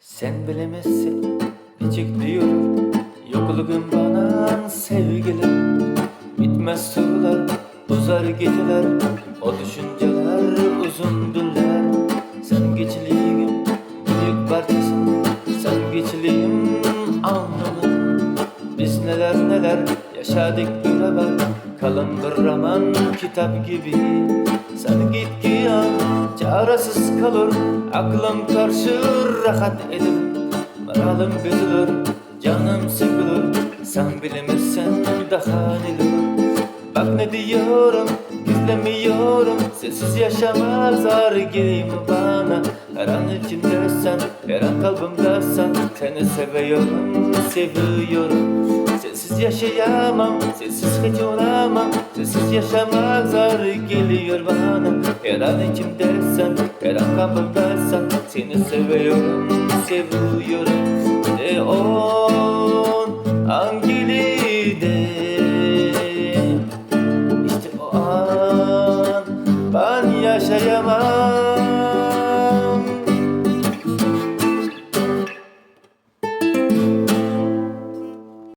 Sen bilemezsin küçük diyorum. Yokluğun bana sevgilim Bitmez sorular uzar geceler. O düşünceler uzun günler. Sen geçiliğin büyük parçasın. Sen geçiliğim anlamın. Biz neler neler yaşadık beraber Kalın bir roman kitap gibi. Sen git ki ya çaresiz kalır Aklım karşı rahat edilir Moralım bozulur canım sıkılır Sen bilemezsen daha neler Bak ne diyorum gizlemiyorum Sensiz yaşamak zor geliyor bana. Her an içimdesen her an kalbimdesen Seni seviyorum seviyorum Sensiz yaşayamam, sensiz hiç olamam. Sensiz yaşamak zor geliyor bana. Her an içimdesin, her an kapımdasın. Seni seviyorum, seviyorum. Ne on an gelide İşte o an ben yaşayamam.